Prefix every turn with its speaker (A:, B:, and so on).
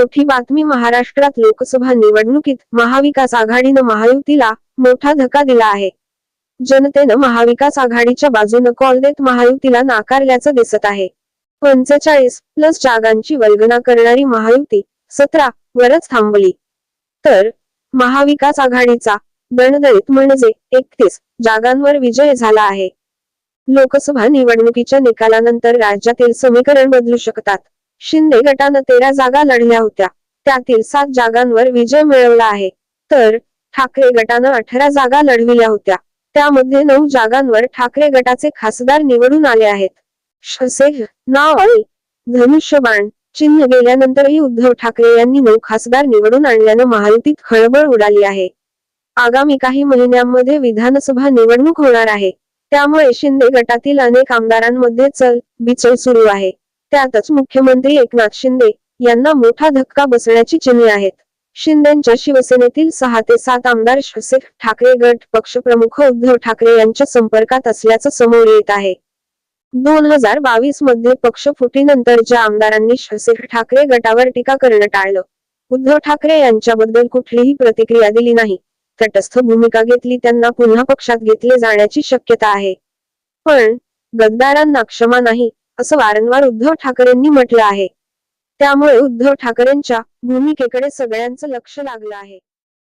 A: मोठी बातमी महाराष्ट्रात लोकसभा निवडणुकीत महाविकास आघाडीनं महायुतीला मोठा धक्का दिला आहे. जनतेनं महाविकास आघाडीच्या बाजूनं कॉल देत महायुतीला नाकारल्याचं दिसत आहे. पंचेचाळीस प्लस जागांची वल्गना करणारी महायुती सतरा वरच थांबली. तर महाविकास आघाडीचा दणदळीत म्हणजे एकतीस जागांवर विजय झाला आहे. लोकसभा निवडणुकीच्या निकालानंतर राज्यातील समीकरण बदलू शकतात. शिंदे गटानं तेरा जागा लढल्या होत्या. त्यातील सात जागांवर विजय मिळवला आहे. तर ठाकरे गटानं अठरा जागा लढविल्या होत्या. त्यामध्ये नऊ जागांवर ठाकरे गटाचे खासदार निवडून आले आहेत. नाव आणि धनुष्यबाण चिन्ह गेल्यानंतरही उद्धव ठाकरे यांनी नऊ खासदार निवडून आणल्यानं महायुतीत खळबळ उडाली आहे. आगामी काही महिन्यांमध्ये विधानसभा निवडणूक होणार आहे. त्यामुळे शिंदे गटातील अनेक आमदारांमध्ये चल बिचल सुरू आहे. त्यातच मुख्यमंत्री एकनाथ शिंदे यांना मोठा धक्का बसण्याची चिन्हे आहेत. शिंदेच्या शिवसेनेतील सहा ते सात आमदार शसे ठाकरे गट पक्षप्रमुख उद्धव ठाकरे यांच्या संपर्कात असल्याचं समोर येत आहे. दोन हजार बावीसमध्ये पक्ष फुटीनंतर ज्या आमदारांनी शसे ठाकरे गटावर टीका करणं टाळलं. उद्धव ठाकरे यांच्याबद्दल कुठलीही प्रतिक्रिया दिली नाही. तटस्थ भूमिका घेतली त्यांना पुन्हा पक्षात घेतले जाण्याची शक्यता आहे. पण गद्दारांना क्षमा नाही असं वारंवार उद्धव ठाकरेंनी म्हटलं आहे. त्यामुळे उद्धव ठाकरेंच्या भूमिकेकडे सगळ्यांचं लक्ष लागलं आहे.